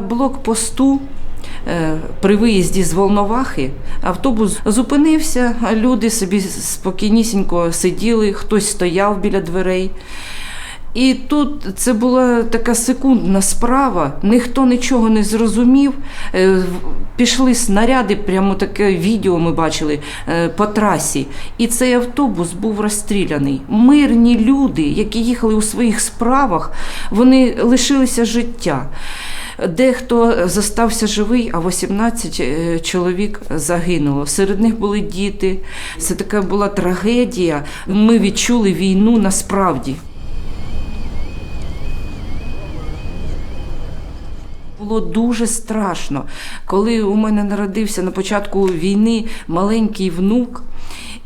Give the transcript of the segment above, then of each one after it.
На блокпосту е, при виїзді з Волновахи автобус зупинився, люди собі спокійнісінько сиділи, хтось стояв біля дверей. І тут це була така секундна справа, ніхто нічого не зрозумів. Е, Пішли снаряди, прямо таке відео ми бачили е, по трасі. І цей автобус був розстріляний. Мирні люди, які їхали у своїх справах, вони лишилися життя. Дехто застався живий, а 18 е, чоловік загинуло. Серед них були діти. Це така була трагедія. Ми відчули війну насправді. Було дуже страшно, коли у мене народився на початку війни маленький внук.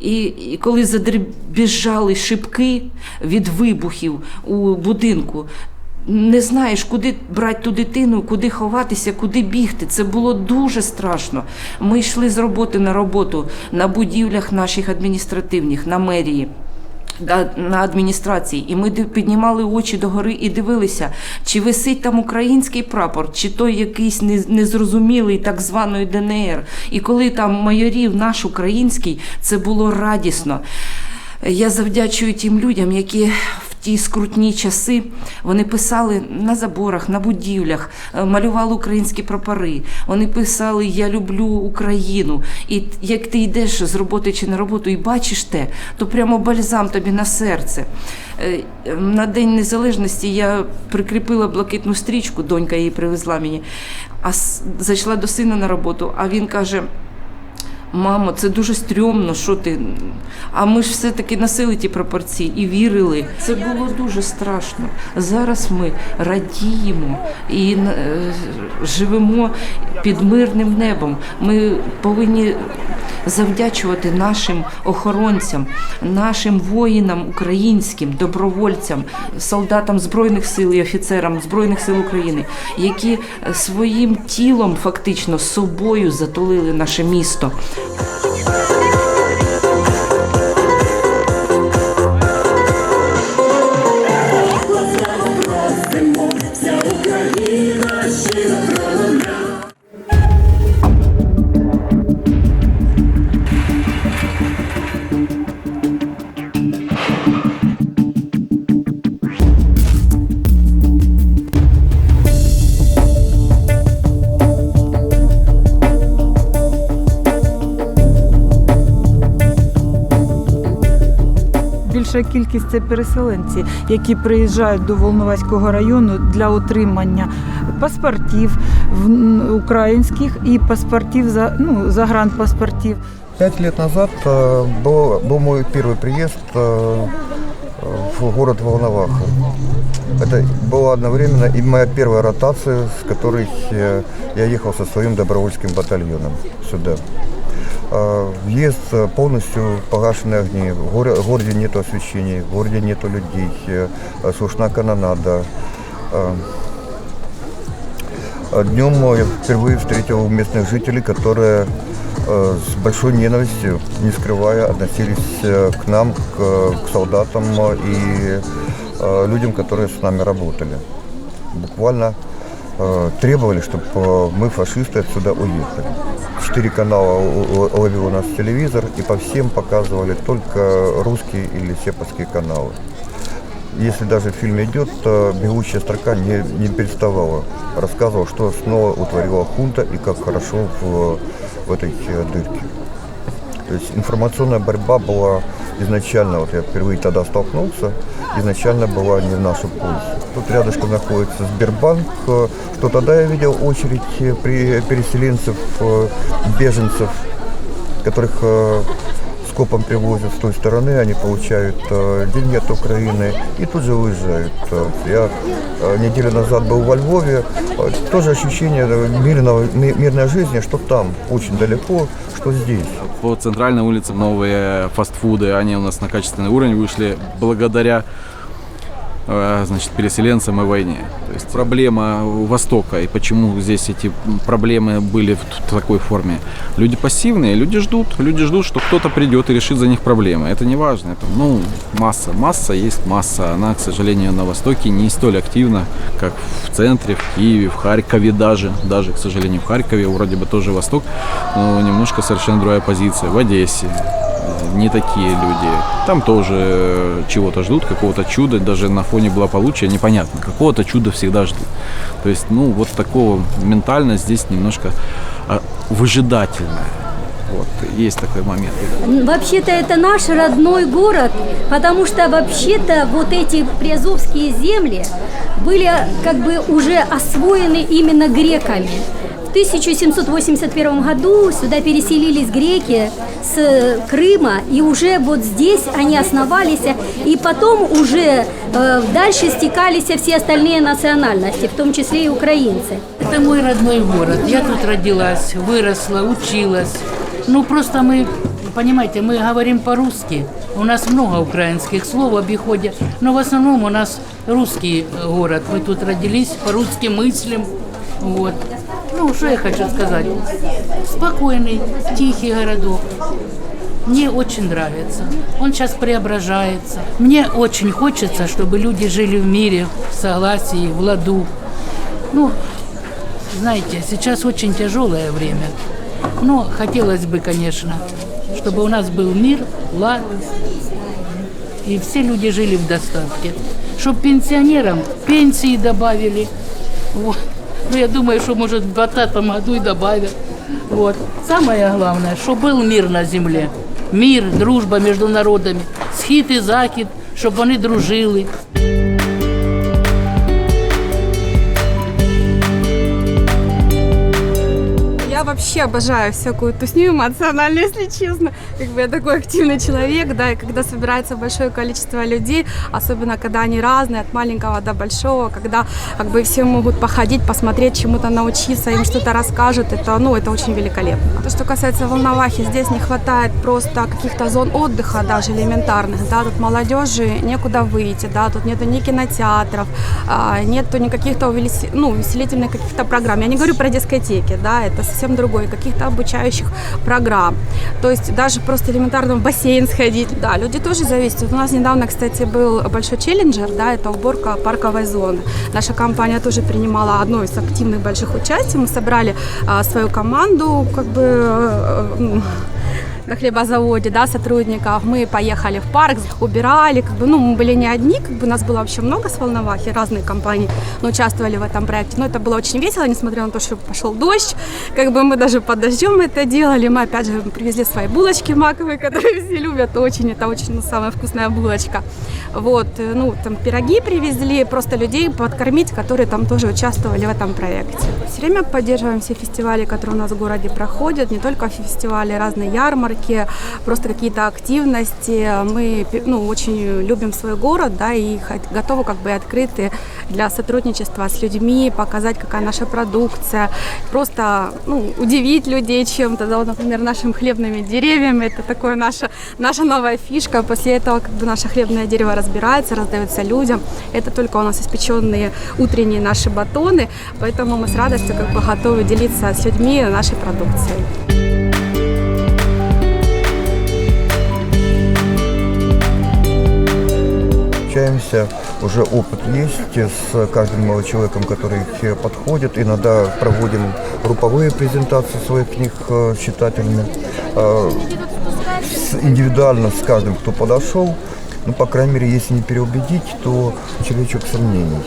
І, і коли задребіжали шибки від вибухів у будинку, не знаєш, куди брати ту дитину, куди ховатися, куди бігти. Це було дуже страшно. Ми йшли з роботи на роботу на будівлях наших адміністративних, на мерії. На адміністрації, і ми піднімали очі догори і дивилися, чи висить там український прапор, чи той якийсь незрозумілий так званої ДНР. І коли там майорів наш український, це було радісно. Я завдячую тим людям, які ті скрутні часи вони писали на заборах, на будівлях, е, малювали українські прапори. Вони писали Я люблю Україну. І як ти йдеш з роботи чи на роботу і бачиш те, то прямо бальзам тобі на серце. Е, На День Незалежності я прикріпила блакитну стрічку, донька її привезла мені, а зайшла до сина на роботу, а він каже. Мамо, це дуже стрьомно, що ти. А ми ж все-таки носили ті пропорції і вірили. Це було дуже страшно. Зараз ми радіємо і е, живемо під мирним небом. Ми повинні завдячувати нашим охоронцям, нашим воїнам українським, добровольцям, солдатам Збройних сил і офіцерам Збройних сил України, які своїм тілом фактично собою затулили наше місто. Bye. Більша кількість це переселенці, які приїжджають до Волноваського району для отримання паспортів в- українських і паспортів за ну загранпаспортів. Пять лет назад э, был, был мой первый приезд э, в город Волноваха. Это была одновременно и моя первая ротация, с которой э, я ехал со своим добровольским батальоном сюда. Въезд э, полностью погашены огни, в городе нет освещений, в городе нету людей, э, слышна канонада. Э, Днем я впервые встретил местных жителей, которые э, с большой ненавистью, не скрывая, относились к нам, к, к солдатам и людям, которые с нами работали. Буквально требовали, чтобы мы, фашисты, отсюда уехали. Четыре канала ловил у нас телевизор, и по всем показывали только русские или сепарские каналы. Если даже в фильме идет, бегущая строка не, не переставала. Рассказывала, что снова утворила хунта и как хорошо в, в этой э, дырке. То есть информационная борьба была изначально, вот я впервые тогда столкнулся, изначально была не в нашу пользу. Тут рядышком находится Сбербанк, что тогда я видел очередь э, при переселенцев, э, беженцев, которых э, скопом привозят с той стороны, они получают э, деньги от Украины и тут же уезжают. Э, Я э, неделю назад был во Львове, тоже ощущение мирного, ми- мирной жизни, что там очень далеко, что здесь. По центральной улице новые фастфуды, они у нас на качественный уровень вышли благодаря значит, переселенцам и войне. То есть проблема Востока и почему здесь эти проблемы были в такой форме. Люди пассивные, люди ждут, люди ждут, что кто-то придет и решит за них проблемы. Это не важно, это, ну, масса, масса есть масса. Она, к сожалению, на Востоке не столь активна, как в центре, в Киеве, в Харькове даже, даже, к сожалению, в Харькове вроде бы тоже Восток, но немножко совершенно другая позиция. В Одессе, э, не такие люди. Там тоже чего-то ждут, какого-то чуда, даже на фоне благополучия непонятно. Какого-то чуда всегда ждут. То есть, ну, вот такого ментальность здесь немножко а, выжидательная. Вот, есть такой момент. Вообще-то это наш родной город, потому что вообще-то вот эти приазовские земли были как бы уже освоены именно греками. В 1781 году сюда переселились греки с Крыма, и уже вот здесь они основались, и потом уже э, дальше стекались все остальные национальности, в том числе и украинцы. Это мой родной город. Я тут родилась, выросла, училась. Ну, просто мы, понимаете, мы говорим по-русски. У нас много украинских слов в обиходе, но в основном у нас русский э, город. Мы тут родились, по-русски мыслим. Вот. Ну, что я хочу сказать? Спокойный, тихий городок. Мне очень нравится. Он сейчас преображается. Мне очень хочется, чтобы люди жили в мире, в согласии, в ладу. Ну, знаете, сейчас очень тяжелое время. Но хотелось бы, конечно, чтобы у нас был мир, лад, и все люди жили в достатке. Чтобы пенсионерам пенсии добавили. Вот. Ну, я думаю, что, может, в 2020 году и добавят. Вот. Самое главное, чтобы был мир на земле. Мир, дружба между народами. Схід і захід, щоб вони дружили. вообще обожаю всякую тусню эмоциональную, если честно. Как бы я такой активный человек, да, и когда собирается большое количество людей, особенно когда они разные, от маленького до большого, когда как бы все могут походить, посмотреть, чему-то научиться, им что-то расскажут, это, ну, это очень великолепно. То, что касается Волновахи, здесь не хватает просто каких-то зон отдыха, даже элементарных, да, тут молодежи некуда выйти, да, тут нету ни кинотеатров, а, нету никаких-то ну, увеселительных каких-то программ. Я не говорю про дискотеки, да, это совсем другое, каких-то обучающих программ. То есть даже просто элементарно в бассейн сходить. Да, люди тоже зависят. Вот у нас недавно, кстати, был большой челленджер, да, это уборка парковой зоны. Наша компания тоже принимала одно из активных больших участий. Мы собрали а, свою команду, как бы м, на хлебозаводе, да, сотрудников. Мы поехали в парк, убирали, как бы, ну, мы были не одни, как бы нас было вообще много с Волновахи, разные компании, но участвовали в этом проекте. Но это было очень весело, несмотря на то, что пошел дождь, как бы мы даже под дождем это делали. Мы опять же привезли свои булочки маковые, которые все любят очень, это очень ну, самая вкусная булочка. Вот, э, ну, там пироги привезли, просто людей подкормить, которые там тоже участвовали в этом проекте. Все время поддерживаем все фестивали, которые у нас в городе проходят, не только фестивали, разные ярмарки, просто какие-то активности. Мы ну, очень любим свой город, да, и готовы как бы открыты для сотрудничества с людьми, показать, какая наша продукция, просто ну, удивить людей чем-то, да, вот, например, нашими хлебными деревьями, это такое наша, наша новая фишка. После этого как бы наше хлебное дерево разбирается, раздается людям. Это только у нас испеченные утренние наши батоны, поэтому мы с радостью как бы готовы делиться с людьми нашей продукцией. Общаемся, уже опыт есть с каждым человеком, который подходит. Иногда проводим групповые презентации своих книг э, читателями. Э, с- Индивидуально с каждым, кто подошел, ну, по крайней мере, если не переубедить, то червячок сомнений.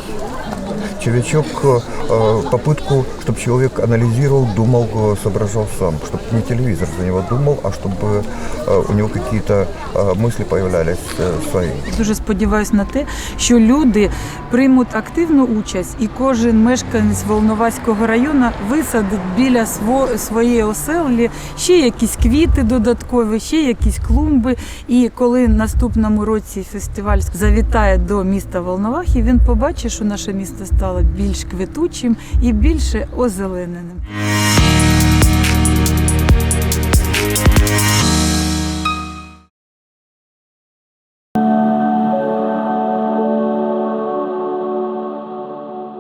Червячок, э, попытку, чтобы человек анализировал, думал, э, соображал сам, чтобы не телевизор за него думал, а чтобы э, у него какие-то э, мысли появлялись э, свои. Дуже сподіваюся на те, що люди приймуть активну участь, і кожен мешканець Волноваського району висадить біля сво- своєї оселі ще якісь квіти додаткові, ще якісь клумби. І коли наступному році фестиваль завітає до міста Волновахи, він побачить, що наше місто стало більш квітучим і більше озелененим.